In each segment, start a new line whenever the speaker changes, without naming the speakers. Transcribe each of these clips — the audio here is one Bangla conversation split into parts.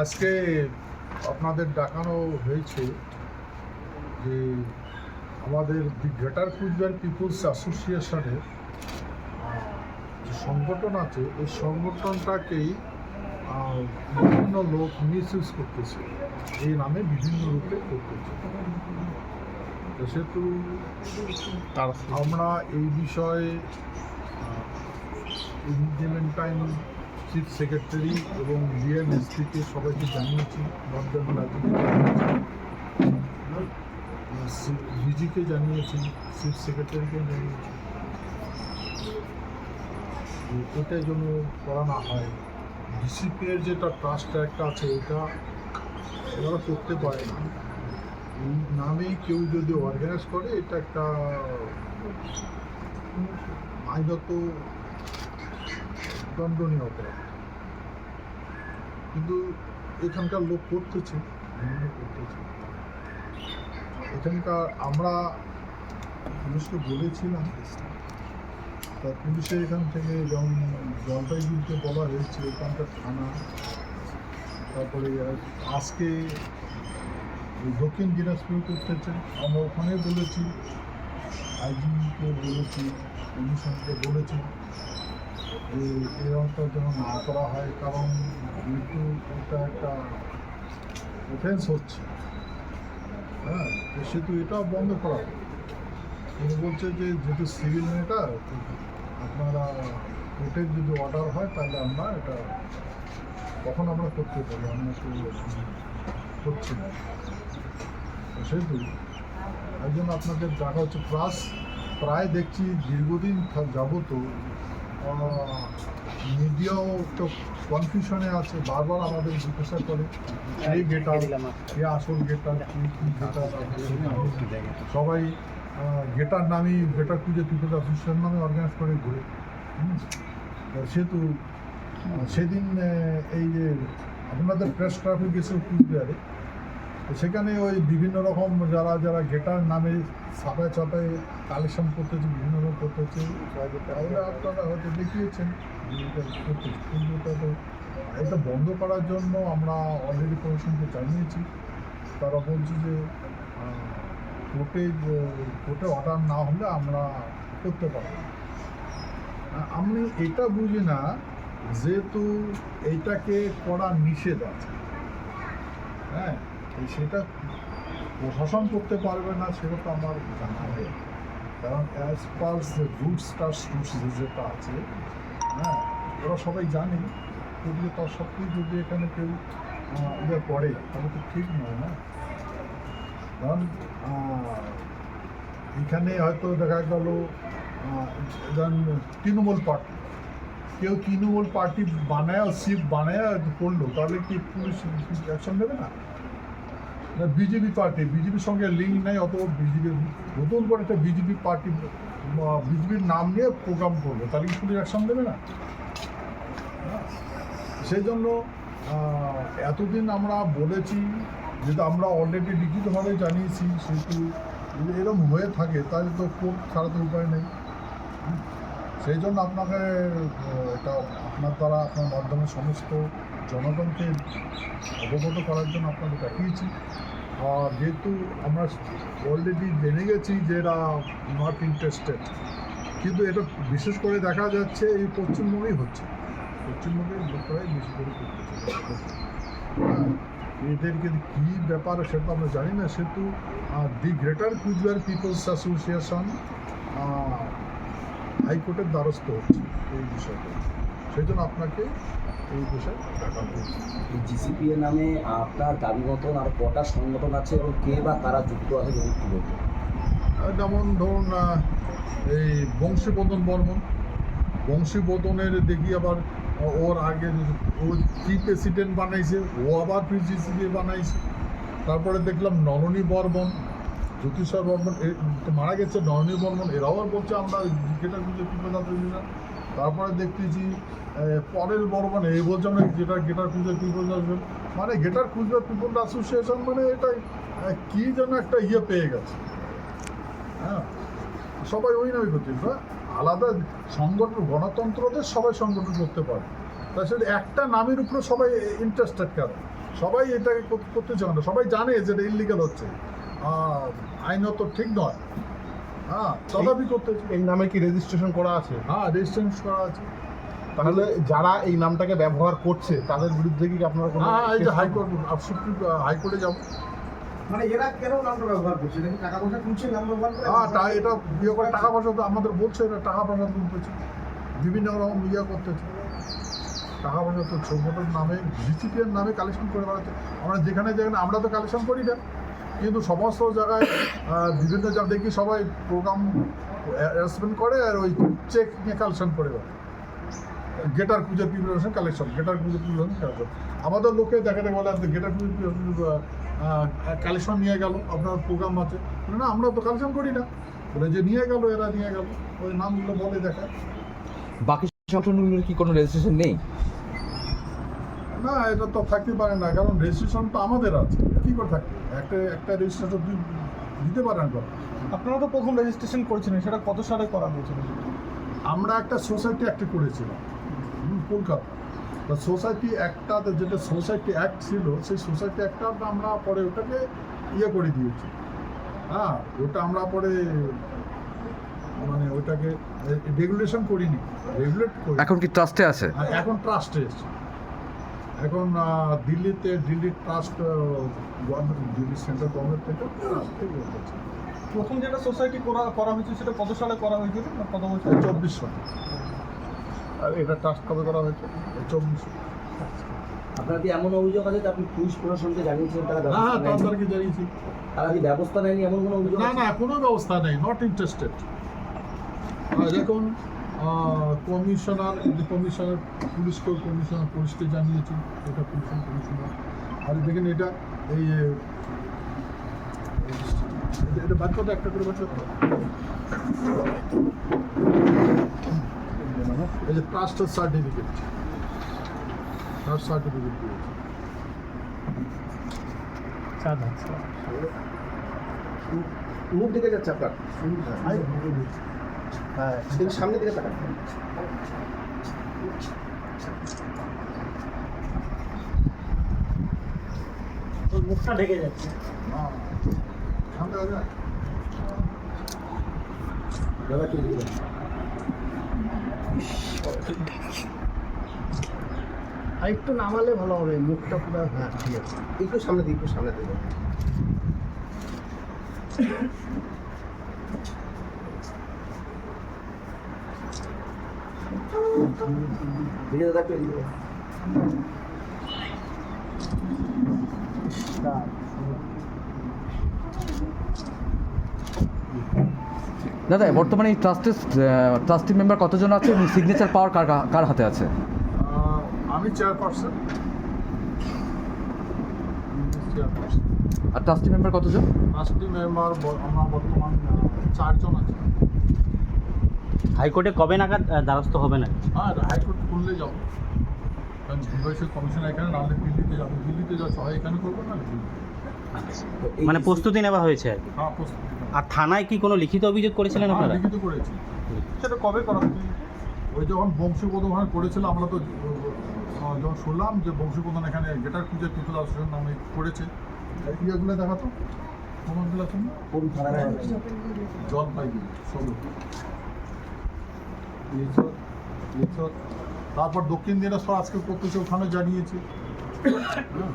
আজকে আপনাদের ডাকানো হয়েছে যে আমাদের দি গ্রেটার কুচবিহার পিপুলস অ্যাসোসিয়েশনের যে সংগঠন আছে এই সংগঠনটাকেই বিভিন্ন লোক মিস ইউজ করতেছে। এই নামে বিভিন্ন রূপে করতেছে। সেহেতু
তার
আমরা এই বিষয়ে ইমপ্লিমেন্টাইন চিফ সেক্রেটারি এবং ডিএমএসপিকে সবাইকে জানিয়েছি বেঙ্গল রাজ্যকে ডিজিকে জানিয়েছি চিফ সেক্রেটারিকে জানিয়েছি। এটা যেন করা না হয়। ডিসিপি এর যেটা ট্রাস্ট একটা আছে, এটা ওরা করতে পারে না। এই নামে কেউ যদি অর্গানাইজ করে, এটা একটা আইনত দণ্ডনীয় অপরাধ। কিন্তু এখানকার লোক করতেছে করতেছে। এখানকার আমরা পুলিশকে বলেছিলাম, তা পুলিশের এখান থেকে যেমন জলপাইগুড়িতে বলা হয়েছে, এখানকার থানা, তারপরে আজকে দক্ষিণ দিনাজপুর করতেছে আমরা ওখানে বলেছি, আইজিকে বলেছি কমিশনকে বলেছি। যে এরকমটা যেন না করা হয়, কারণ যেহেতু এটা একটা অফেন্স হচ্ছে। হ্যাঁ তো সেহেতু এটাও বন্ধ করা উনি বলছে যে, যেহেতু সিভিল ম্যাটার আপনারা কোর্টের যদি অর্ডার হয়, তাহলে আমরা এটা তখন আমরা করতে পারি? আমরা করছি না। তো সেহেতু এই জন্য আপনাদের দেখা হচ্ছে প্লাস প্রায় দেখছি দীর্ঘদিন যাবত মিডিয়াও তো কনফিউশনে আছে, বারবার আমাদের জিজ্ঞাসা করে এই গেটার কে আসল গেটার কে গেটার সবাই গেটার নামই গেটার খুঁজে পিপল অ্যাসোসিয়েশন নামে অর্গানাইজ করে ঘুরে। সেহেতু সেদিন এই যে, আপনাদের প্রেস ট্রাফিক গেছে কুচবিহারে সেখানে ওই বিভিন্ন রকম যারা যারা গেটার নামে ছাপায় ছাপায় কালেকশন করতেছে, বিভিন্ন রকম করতেছে ওরা আপনারা হয়তো দেখিয়েছেন কিন্তু এটা বন্ধ করার জন্য আমরা অলরেডি কমিশনকে জানিয়েছি। তারা বলছে যে কোর্টে কোর্টে অর্ডার না হলে আমরা করতে পারব আমি এটা বুঝি না, যেহেতু এইটাকে করা নিষেধ আছে। হ্যাঁ? সেটা প্রশাসন করতে পারবে না, সেটা তো আমার জানা নেই। কারণ অ্যাজ পার রুটস টার্স রুটস যেটা আছে হ্যাঁ ওরা সবাই জানে। যদি তার সত্ত্বেও যদি এখানে কেউ ইয়ে করে, তাহলে তো ঠিক নয় না? কারণ এখানে হয়তো দেখা গেল তৃণমূল পার্টি। কেউ তৃণমূল পার্টি বানায় সিপ বানায় করল, তাহলে কি পুলিশ অ্যাকশন নেবে না? বিজেপি পার্টি বিজেপির সঙ্গে লিঙ্ক নেই অত বিজেপি নতুন করে একটা বিজেপি পার্টি বিজেপির নাম নিয়ে প্রোগ্রাম করবে, তাহলে কি পুলিশ অ্যাকশন দেবে না? হ্যাঁ। সেই জন্য এতদিন আমরা বলেছি, যেটা আমরা অলরেডি লিখিতভাবে জানিয়েছি, সেহেতু যদি এরকম হয়ে থাকে, তাহলে তো কোর্ট ছাড়া উপায় নেই। সেই জন্য আপনাকে এটা আপনার দ্বারা আপনার মাধ্যমে সমস্ত জনগণকে অবগত করার জন্য আপনাকে দেখিয়েছি আর যেহেতু আমরা অলরেডি জেনে গেছি যে এরা নট ইন্টারেস্টেড কিন্তু এটা বিশেষ করে দেখা যাচ্ছে এই পশ্চিমবঙ্গেই হচ্ছে। পশ্চিমবঙ্গের লোকরাই বেশি করে এদেরকে কী ব্যাপার সেটা আমরা জানি না। সেহেতু the Greater Cooch Behar People's Association হাইকোর্টের দ্বারস্থ হচ্ছে এই বিষয়টা। সেই জন্য আপনাকে এই বিষয়ে দেখানো হয়েছে
এই জিসিপি এর নামে আপনার দাবি মতন আর কটা সংগঠন আছে এবং কে বা কারা যুক্ত আছে যদি একটু বলতেন
আহ, যেমন ধরুন এই বংশীবদন বর্মন। বংশীবদনের দেখি আবার ওর আগে ও কি প্রেসিডেন্ট বানাইছে ও আবার প্রেসিডেন্ট বানাইছে। তারপরে দেখলাম নরনী বর্মন জ্যোতিষর বর্মন মারা গেছে নরনী বর্মন। এরাও আর বলছে আমরা যেটা কিন্তু পিপলা না। তারপরে দেখতেছি পরের বর্মন এই বলছে আমরা যেটা গেটার পুজো পিপল মানে গেটার কুচবিহার পিপল অ্যাসোসিয়েশন মানে এটা আহ, কি যেন একটা ইয়ে পেয়ে গেছে। হ্যাঁ? সবাই ওই নামই করছে বা আলাদা সংগঠন গণতন্ত্রদের সবাই সংগঠন করতে পারে। তা সেটা একটা নামের উপরে সবাই ইন্টারেস্টেড কেন? সবাই এটাকে করতে চায় না। সবাই জানে যে এটা ইলিগাল হচ্ছে। আইনত ঠিক নয়। হ্যাঁ তথাপি করতে
এই নামে কি রেজিস্ট্রেশন করা আছে?
হ্যাঁ রেজিস্ট্রেশন করা আছে।
তাহলে যারা এই নামটাকে ব্যবহার করছে তাদের বিরুদ্ধে কি আপনারা কোনো
হ্যাঁ এই যে হাইকোর্ট সুপ্রিম হাইকোর্টে যাব।
মানে এরা কেন নামটা ব্যবহার করছে? নাকি টাকা পয়সা তুলছে নাম ব্যবহার করে?
হ্যাঁ তা এটা ইয়ে করে টাকা পয়সা তো আমাদের বলছে এটা টাকা পয়সা তুলতেছে। বিভিন্ন রকম ইয়ে করতেছে। টাকা পয়সা তো সংগঠন নামে ডিসিপিএর নামে কালেকশন করে বেড়াচ্ছে। আমরা যেখানে যেখানে আমরা তো কালেকশন করি না। কিন্তু সমস্ত জায়গায় বিভিন্ন জায়গায় দেখি সবাই প্রোগ্রাম অ্যারেঞ্জমেন্ট করে আর ওই চেক নিয়ে কালেকশন করে গেটার পুজোর প্রিপারেশন কালেকশন গেটার পুজোর প্রিপারেশন কালেকশন আমাদের লোকে দেখাতে বলে গেটার পুজোর কালেকশন নিয়ে গেল, আপনার প্রোগ্রাম আছে। না, আমরা তো কালেকশন করি না। বলে, যে নিয়ে গেল, এরা নিয়ে গেল। ওই নামগুলো বলে দেখায়।
বাকি সংগঠনগুলোর কি কোনো রেজিস্ট্রেশন নেই?
না এটা তো থাকতে পারে না কারণ রেজিস্ট্রেশন তো আমাদের আছে। কী করে থাকবে? একটা একটা রেজিস্ট্রেশন দিতে পারেন তো।
আপনারা তো প্রথম রেজিস্ট্রেশন করেছিলেন সেটা কত সালে করা হয়েছিল?
আমরা একটা সোসাইটি অ্যাক্টে করেছিলাম কলকাতা। তা সোসাইটি অ্যাক্টটা যেটা সোসাইটি অ্যাক্ট ছিল সেই সোসাইটি অ্যাক্টটা আমরা পরে ওটাকে ইয়ে করে দিয়েছি। হ্যাঁ ওটা আমরা পরে মানে ওটাকে রেগুলেশন করিনি। রেগুলেট করি।
এখন কি ট্রাস্টে আছে?
এখন ট্রাস্টে এসছে এখন দিল্লিতে Delhi trust government Delhi central government থেকে
প্রথম যেটা সোসাইটি করা করা হয়েছে সেটা কত সালে করা হয়েছিল? কত বছর?
চব্বিশ সালে।
আর এটা ট্রাস্ট কবে করা হয়েছে?
চব্বিশ
আপনার কি এমন অভিযোগ আছে যে আপনি পুলিশ প্রশাসনকে জানিয়েছেন তারা
হ্যাঁ
ব্যবস্থা
তাদেরকে জানিয়েছি।
তারা কি ব্যবস্থা নেয়নি এমন কোনো অভিযোগ
না
আছে?
না কোনো ব্যবস্থা নেই নট ইন্টারেস্টেড দেখুন কমিশনার যে কমিশনার পুলিশ কমিশনার পুলিশকে জানিয়েছি এটা পুলিশ কমিশনার। আর দেখেন এটা এই এটা- এটা বাদ করতে একটা করে বাদ এই যে ট্রাস্টের সার্টিফিকেট ট্রাস্ট সার্টিফিকেট দিয়েছে
মুখ দিকে যাচ্ছে আপনার। হ্যাঁ কিন্তু সামনে দিকে তাকান। মুখটা ঢেকে যাচ্ছে? আর একটু নামালে ভালো হবে মুখটা পুরো হ্যাঁ ঠিক আছে। একটু সামনে দিকে একটু সামনে দিকে।
দিদি
বর্তমানে এই ট্রাস্টের ট্রাস্টি মেম্বার কতজন আছে এবং সিগনেচার পাওয়ার কার কার হাতে আছে?
আমি চেয়ারপারসন চেয়ারপারসন
আর ট্রাস্টি মেম্বার কতজন?
ট্রাস্টি মেম্বার আমরা বর্তমান চারজন আছে।
হাইকোর্টে কবে নাগাদ দ্বারস্থ হবে না
হ্যাঁ হাইকোর্ট খুললে যাব। কারণ বিভাগীয় কমিশন এখানে নাহলে দিল্লিতে যাব। দিল্লিতে যাচ্ছ হয় এখানে করব না
এই
মানে প্রস্তুতি নেওয়া হয়েছে আর কি?
হ্যাঁ প্রস্তুত
আর থানায় কি কোনো লিখিত অভিযোগ করেছিলেন
হ্যাঁ
আপনারা?
লিখিত করেছি।
সেটা কবে করা
ওই যখন বংশীপ্রধান করেছিল আমরা তো যখন শুনলাম যে বংশীপ্রধান এখানে গেটার পুজো পিপল অ্যাসোসিয়েশন নামে করেছে ইয়েগুলো দেখাতো? না?
কোন থানায়?
জল পাইনি সবুজ তারপর দক্ষিণ দিনাজপুর আজকে করতেছে ওখানে জানিয়েছি। হ্যাঁ।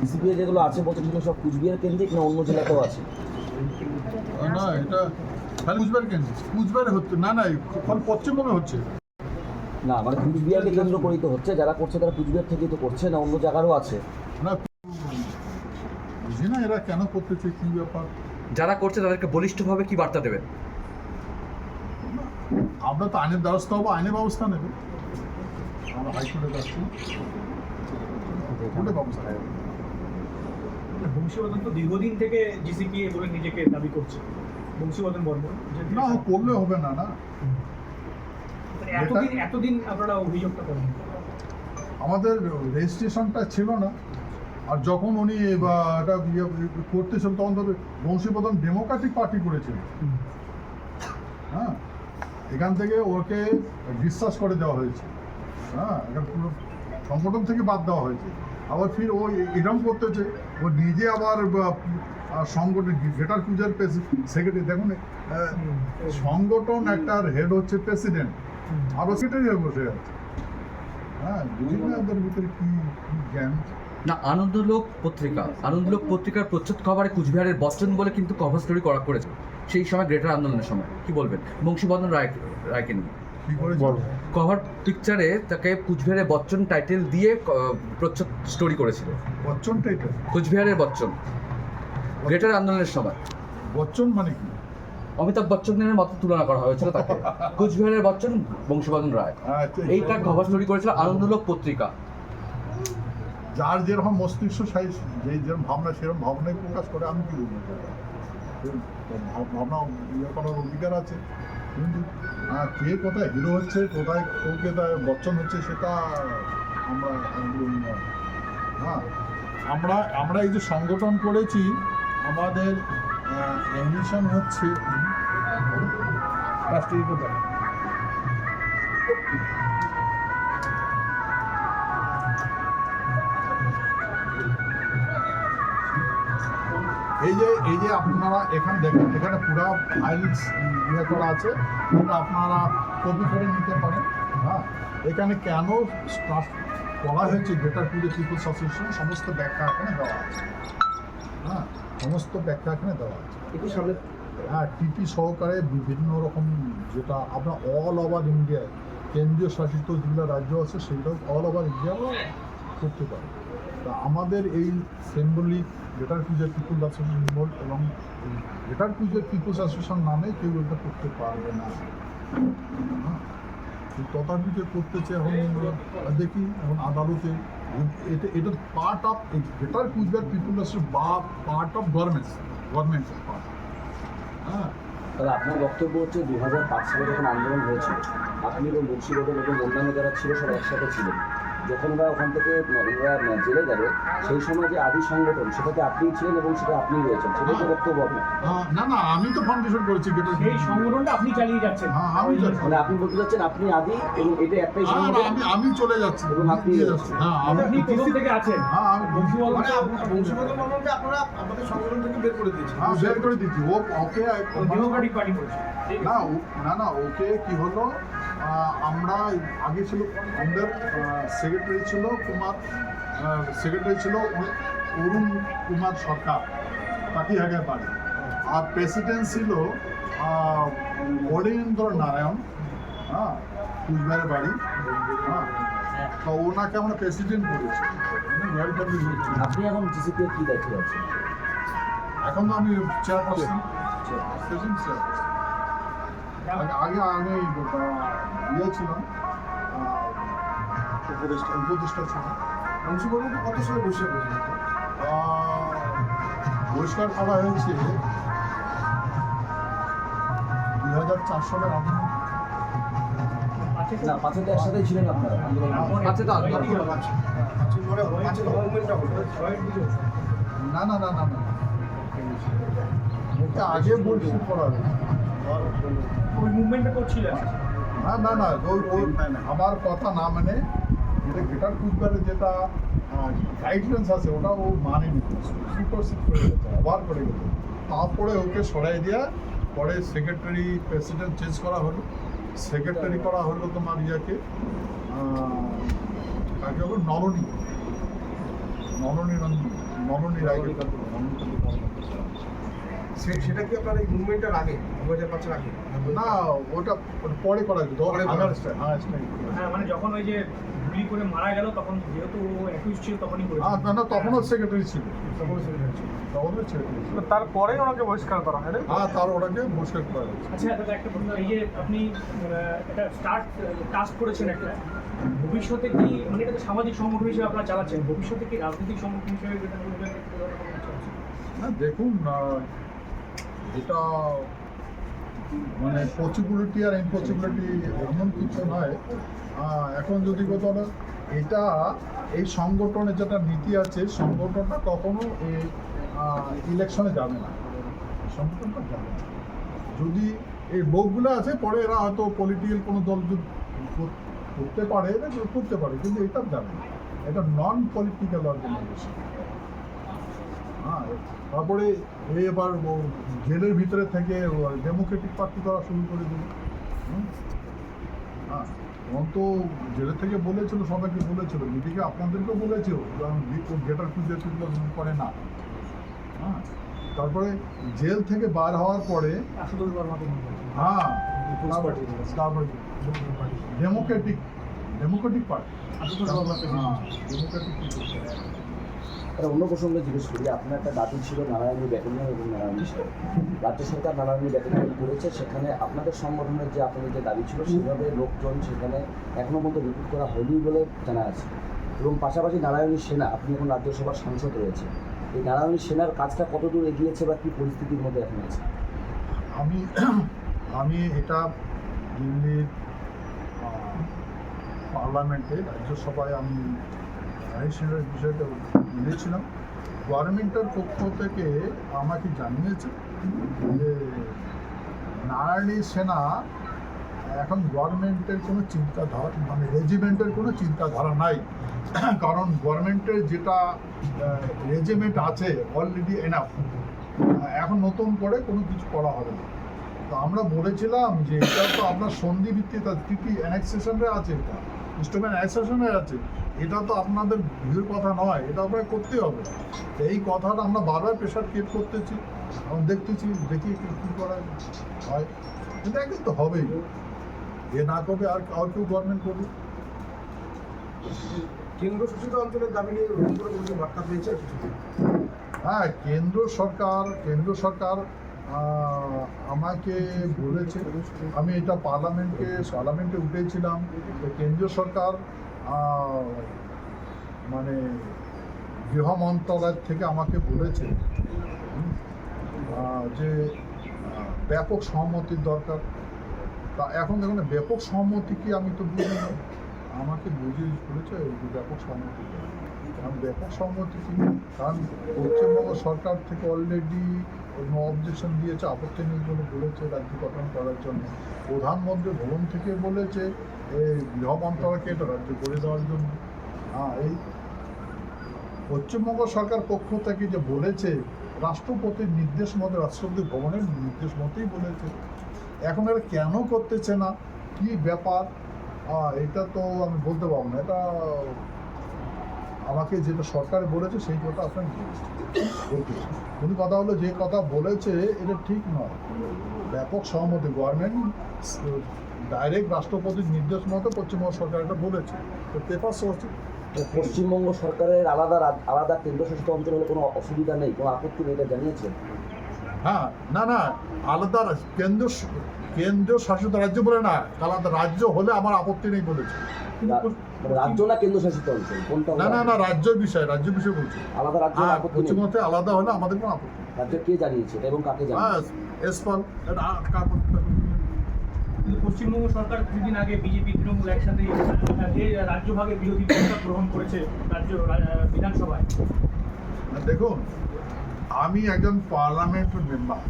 ডিসিপিএ যেগুলো আছে বলছে সেগুলো সব কুচবিহার কেন্দ্রিক না অন্য জেলাতেও আছে?
না এটা খালি কুচবিহার কেন কুচবিহারে হচ্ছে না না এখন পশ্চিমবঙ্গে হচ্ছে।
না মানে কুচবিহারকে কেন্দ্র করেই তো হচ্ছে যারা করছে তারা কুচবিহার থেকেই তো করছে না অন্য জায়গারও আছে?
না বুঝি না এরা কেন করতেছে কি ব্যাপার?
যারা করছে তাদেরকে বলিষ্ঠভাবে কি বার্তা দেবেন?
আমরা তো আইনের দ্বারস্থ হব আইনের ব্যবস্থা নেবে। আমরা হাইকোর্টে যাচ্ছি।
বংশীবদন তো দীর্ঘদিন থেকে জিসিপি বলে নিজেকে দাবি করছে। বংশীবদন বর্মন যে
না করলে হবে না না।
মানে এতদিন এতদিন আপনারা অভিযোগটা করেন
আমাদের রেজিস্ট্রেশনটা ছিল না। আর যখন উনি এটা ইয়ে করতেছিল তখন তবে বংশীপ্রধান ডেমোক্রেটিক পার্টি করেছিল হ্যাঁ? এখান থেকে ওকে ডিসচার্জ করে দেওয়া হয়েছে। হ্যাঁ? এখন পুরো সংগঠন থেকে বাদ দেওয়া হয়েছে। আবার ফির ও এরকম করতেছে, ও নিজে আবার সংগঠন, গ্রেটার পূজার সেক্রেটারি, দেখুন সংগঠন একটা হেড হচ্ছে প্রেসিডেন্ট আরও সেক্রেটারি বসে আছে হ্যাঁ? বুঝি না ভিতরে কি জ্ঞান?
না আনন্দলোক পত্রিকা। আনন্দলোক পত্রিকার প্রচ্ছদ খবরে কুচবিহারের বচ্চন বলে কিন্তু কভার স্টোরি করা করেছে। সেই সময় গ্রেটার আন্দোলনের সময়। কি বলবেন? বংশীবর্ধন রায় রায়কে নিয়ে।
বল।
কভার পিকচারে তাকে কুচবিহারের বচ্চন টাইটেল দিয়ে প্রচ্ছদ স্টোরি করেছিল।
বচ্চন এটা
কুচবিহারের বচ্চন গ্রেটার আন্দোলনের সময়।
বচ্চন মানে কি?
অমিতাভ বচ্চনের মতো তুলনা করা হয়েছিল তাকে। কুচবিহারের বচ্চন বংশীবর্ধন রায়।
আচ্ছা,
এইটা কভার স্টোরি করেছিল আনন্দলোক পত্রিকা।
যার যেরকম মস্তিষ্ক সাইজ যেই যেরকম ভাবনা, সেরকম ভাবনাই প্রকাশ করে, আমি কি বলব? ভাব- ভাবনা ইয়ে করার অধিকার আছে। কিন্তু কে কোথায় হিরো হচ্ছে, কোথায় কোকে বচ্চন হচ্ছে, সেটা আমরা হ্যাঁ আমরা আমরা এই যে সংগঠন করেছি, আমাদের অ্যামিশন হচ্ছে রাষ্ট্রীয় কোথায় এই যে এই যে আপনারা এখানে দেখেন এখানে পুরো ফাইলস ইয়ে করা আছে আপনারা কপি করে নিতে পারেন হ্যাঁ? এখানে কেন স্টাফ করা হয়েছে গ্রেটার পুজো পিপুলস অ্যাসোসিয়েশন সমস্ত ব্যাখ্যা এখানে দেওয়া আছে হ্যাঁ? সমস্ত ব্যাখ্যা এখানে দেওয়া আছে।
একটু সামনে।
হ্যাঁ টিপি সহকারে বিভিন্ন রকম যেটা আপনার অল ওভার ইন্ডিয়ায় কেন্দ্রীয় শাসিত যেগুলো রাজ্য আছে সেগুলো অল ওভার ইন্ডিয়াও করতে পারে। তা আমাদের এই symbolic greater Pujo people association board এবং গ্রেটার পুজো পিপুলস অ্যাসোসিয়েশন নামে কেউ এটা করতে পারবে না। তথাপি যে করতেছে এখন দেখি এখন আদালতে এটা এটা part of Greater Cooch Behar people বা পার্ট অফ গভর্নমেন্ট গভর্নমেন্টের পার্ট হ্যাঁ?
তাহলে আপনার বক্তব্য হচ্ছে দু হাজার পাঁচ সালে যখন আন্দোলন হয়েছিল, আপনি এবং মুন্সিবদল এবং অন্যান্য যারা ছিল সব একসাথে ছিলেন। যখন ওরা ওখান থেকে ওরা জেলে গেল সেই সময় যে আদি সংগঠন সেটাতে আপনিই ছিলেন এবং সেটা আপনিই রয়েছেন সেটাই তো বক্তব্য আপনার।
হ্যাঁ, না না আমি তো ফাউন্ডেশন করেছি
সেই সংগঠনটা আপনি চালিয়ে যাচ্ছেন।
হ্যাঁ আমি
মানে আপনি বলতে চাচ্ছেন আপনি আদি এবং এটা একটাই সংগঠন?
আমি আমি চলে যাচ্ছি।
এবং আপনি
দিয়ে যাচ্ছি। হ্যাঁ আমি
আপনি প্রথম থেকে আছেন?
হ্যাঁ আমি
বংশীবদল
মানে বংশীবদল মন্ডলকে আপনারা আমাদের সংগঠন থেকে বের করে দিয়েছেন।
হ্যাঁ বের করে দিচ্ছি ও ওকে
ডেমোক্রেটিক পার্টি করেছে
না ও- না না ওকে কি হলো? আমরা আগে ছিল আমাদের সেক্রেটারি ছিল কুমার সেক্রেটারি ছিল অরুণ কুমার সরকার পাখিহাগের বাড়ি আর প্রেসিডেন্ট ছিল আহ, অরিন্দ্র নারায়ণ হ্যাঁ কুচবিহারের বাড়ি। হ্যাঁ তো ওনাকে আমরা প্রেসিডেন্ট করেছি।
আপনি এখন জিসিপি কি দায়িত্ব আছেন?
এখন তো আমি চেয়ারপারসন চেয়ারপারসন আগে আগে আমি ইয়ে ছিলাম উপদেষ্টা উপদেষ্টা ছিলাম
বংশীবদলকে কত সালে বসে
আহ, বহিষ্কার করা হয়েছে দুই হাজার চার সালের আগে।
না পাঁচে তো একসাথেই ছিলেন আপনারা
আছে তো
না না না না না। আগে বলছি করা হয়েছে।
ওই মুভমেন্টটা করছিলেন
না না না ওই ওই আমার কথা না মানে যেটা গ্রেটার কুচবিহারের যেটা গাইডলাইন্স আছে, ওটা ও মানেনি। সুপারসিড করে গেছে আবার করে গেছে। তারপরে ওকে সরাই দেওয়া পরে সেক্রেটারি প্রেসিডেন্ট চেঞ্জ করা হলো। সেক্রেটারি করা হলো তোমার ইয়াকে কাকে হলো নরনী নরনী নরনী নরনী
সেটা কি আপনার এই মুভমেন্টের আগে দু হাজার পাঁচের আগে?
না ওটা পরে করা হ্যাঁ
হ্যাঁ মানে যখন ওই যে গুলি করে মারা গেল তখন যেহেতু ছিল তখনই
না না তখনও সেক্রেটারি ছিল। তখনও সেক্রেটারি ছিল। তখনও সেক্রেটারি ছিল।
তারপরেই ওনাকে বহিষ্কার করা হয়
হ্যাঁ তার ওটাকে বহিষ্কার করা হয়েছে।
আচ্ছা দাদা একটা প্রশ্ন এই যে আপনি স্টার্ট টাস্ক করেছেন একটা ভবিষ্যতে কি মানে এটা সামাজিক সংগঠন হিসেবে আপনারা চালাচ্ছেন ভবিষ্যতে কি রাজনৈতিক সংগঠন হিসেবে?
না দেখুন এটা মানে পসিবিলিটি আর ইম্পসিবিলিটি এমন কিছু নয়। এখন যদি কথা হলো এটা এই সংগঠনের যেটা নীতি আছে, সংগঠনটা কখনো এই ইলেকশনে যাবে না। সংগঠনটা যাবে না। যদি এই লোকগুলো আছে, পরে এরা হয়তো পলিটিক্যাল কোনো দল করতে পারে এটা করতে পারে, কিন্তু এটা জানে না। এটা নন পলিটিক্যাল অর্গানাইজেশন হ্যাঁ তারপরে এবার জেলের ভিতরে থেকে ডেমোক্রেটিক পার্টি করা শুরু করে দিল? হ্যাঁ তখন তো জেলের থেকে বলেছিল সবাইকে বলেছিল মিটিংয়ে আপনাদেরকেও বলেছিল গেটার খুঁজে তুলতে করে না হ্যাঁ তারপরে জেল থেকে বার হওয়ার পরে। হ্যাঁ তারপরে ডেমোক্রেটিক ডেমোক্রেটিক পার্টি ডেমোক্রেটিক
একটা অন্য প্রসঙ্গে জিজ্ঞেস করি, আপনার একটা দাবি ছিল নারায়ণী ব্যাটালিয়ন এবং নারায়ণী সেবা রাজ্য সরকার নারায়ণী ব্যাটালিয়ন করেছে, সেখানে আপনাদের সংগঠনের যে আপনাদের যে দাবি ছিল, সেভাবে লোকজন সেখানে এখনও পর্যন্ত রিক্রুট করা হয়নি বলে জানা আছে। এবং পাশাপাশি নারায়ণী সেনা, আপনি এখন রাজ্যসভার সাংসদ রয়েছে এই নারায়ণী সেনার কাজটা কতদূর এগিয়েছে বা কী পরিস্থিতির মধ্যে এখন আছে?
আমি আমি এটা দিল্লির পার্লামেন্টে, রাজ্যসভায় আমি রাইসেনের বিষয়টা বলেছিলাম। গভর্নমেন্টের পক্ষ থেকে আমাকে জানিয়েছে যে নারায়ণী সেনা এখন গভর্নমেন্টের কোনো চিন্তাধারা মানে রেজিমেন্টের কোনো চিন্তাধারা নাই। কারণ গভর্নমেন্টের যেটা রেজিমেন্ট আছে অলরেডি এনাফ এখন নতুন করে কোনো কিছু করা হবে না। তো আমরা বলেছিলাম যে এটা তো আপনার সন্ধি ভিত্তিতে ট্রিটি অ্যানেক্সেশনে আছে এটা। ইনস্ট্রুমেন্ট অ্যানেক্সেশনে আছে। এটা তো আপনাদের ভিড় কথা নয় এটা আপনাকে করতেই হবে। এই কথাটা আমরা বারবার প্রেশার ক্রিয়েট করতেছি দেখতেছি দেখি কী করা হয়। এটা কিন্তু হবেই। এ না করবে আর আর কেউ গভর্নমেন্ট করবে।
কেন্দ্র শাসিত অঞ্চলের দাবি নিয়ে বার্তা পেয়েছে
হ্যাঁ কেন্দ্র সরকার কেন্দ্র সরকার আমাকে বলেছে। আমি এটা পার্লামেন্টকে পার্লামেন্টে উঠেছিলাম। তো কেন্দ্রীয় সরকার মানে গৃহ মন্ত্রণালয় থেকে আমাকে বলেছে যে ব্যাপক সহমতির দরকার। তা এখন দেখুন, ব্যাপক সহমতি কি আমি তো বুঝি না। আমাকে বুঝিয়ে বলেছে ব্যাপক সহমতি কারণ ব্যাপক সহমতি কি? কারণ পশ্চিমবঙ্গ সরকার থেকে অলরেডি নো অবজেকশন দিয়েছে, আপত্তি নেই বলে বলেছে রাজ্য গঠন করার জন্য। প্রধানমন্ত্রী ভবন থেকে বলেছে এই গৃহ মন্ত্রণালয়কে রাজ্য করে দেওয়ার জন্য। হ্যাঁ এই পশ্চিমবঙ্গ সরকার পক্ষ থেকে যে বলেছে, রাষ্ট্রপতির নির্দেশ মতে, রাষ্ট্রপতি ভবনের নির্দেশ মতেই বলেছে। এখন এরা কেন করতেছে না? কি ব্যাপার? এটা তো আমি বলতে পারব না। এটা আমাকে যেটা সরকার বলেছে সেই কথা আপনার কিন্তু কথা হলো যে কথা বলেছে এটা ঠিক নয়। ব্যাপক সহমতি। গভর্নমেন্ট ডাইরেক্ট রাষ্ট্রপতির নির্দেশ মতো পশ্চিমবঙ্গ সরকার এটা বলেছে। তো পেপার সোর্স
পশ্চিমবঙ্গ সরকারের আলাদা আলাদা কেন্দ্রশাসিত অঞ্চল হলে কোনো অসুবিধা নেই? কোনো আপত্তি নেই এটা জানিয়েছে?
হ্যাঁ না না আলাদা কেন্দ্র কেন্দ্রীয় শাসিত রাজ্য বলে না আলাদা রাজ্য হলে আমার আপত্তি নেই বলেছে।
রাজ্য না কেন্দ্রশাসিত অঞ্চল? কোনটা
না না না রাজ্য বিষয় রাজ্য বিষয় বলছি।
আলাদা রাজ্য
হ্যাঁ পশ্চিমবঙ্গে আলাদা হলে আমাদের কোনো আপত্তি
রাজ্য কে জানিয়েছে এটা এবং কাকে
হ্যাঁ
জানিয়েছে?
এসপাল
পশ্চিমবঙ্গ সরকার কিছুদিন আগে বিজেপি তৃণমূল একসাথে আহ, এই রাজ্যভাগে বিরোধী প্রস্তাব গ্রহণ করেছে রাজ্য রা- বিধানসভায়।
দেখুন আমি একজন পার্লামেন্টের মেম্বার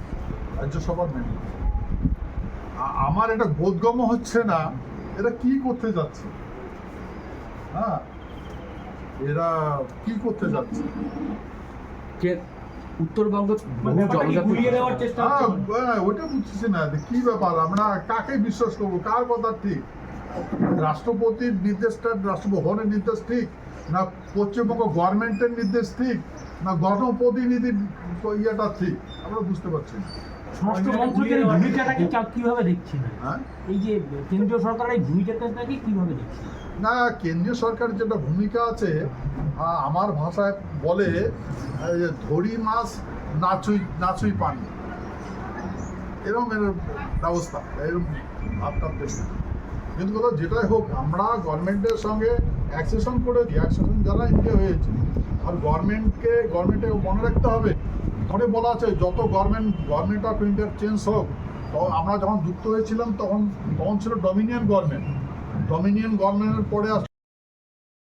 রাজ্যসভার মেম্বার। আমার এটা বোধগম্য হচ্ছে না এটা কি করতে যাচ্ছে। হ্যাঁ এরা কি করতে যাচ্ছে?
কে? উত্তরবঙ্গ
মানে
বহু
ব্যাপারটাকে
জনজাতি।
ঘুরিয়ে দেওয়ার চেষ্টা
হ্যাঁ, হ্যাঁ, ওইটা বুঝতেছি না কি ব্যাপার আমরা কাকে বিশ্বাস করব? কার কথা ঠিক? রাষ্ট্রপতির নির্দেশটা রাষ্ট্রভবনের নির্দেশ ঠিক? না পশ্চিমবঙ্গ গভর্নমেন্টের নির্দেশ ঠিক? না গণপ্রতিনিধির ইয়েটা ঠিক? আমরা বুঝতে পারছি না।
স্বরাষ্ট্র মন্ত্রকের ভূমিকাটাকে
কীভাবে দেখছেন
হ্যাঁ?
এই যে কেন্দ্রীয় সরকারের ভূমিকাটাকে কীভাবে দেখছেন
না কেন্দ্রীয় সরকারের যেটা ভূমিকা আছে আমার ভাষায় বলে ধরি মাছ নাচুই নাচুই পানি। এরকম এর ব্যবস্থা এরকম ভাবটা কিন্তু কথা যেটাই হোক আমরা গভর্নমেন্টের সঙ্গে অ্যাকসেশন করেছি অ্যাকসেশন যারা ইন্ডিয়া হয়েছে আর গভর্নমেন্টকে গভর্নমেন্টে মনে রাখতে হবে ওখানে বলা আছে, যত গভর্নমেন্ট গভর্নমেন্ট অফ ইন্ডিয়ার চেঞ্জ হোক আমরা যখন যুক্ত হয়েছিলাম তখন তখন ছিল ডমিনিয়ন গভর্নমেন্ট ডমিনিয়ন গভর্নমেন্টের পরে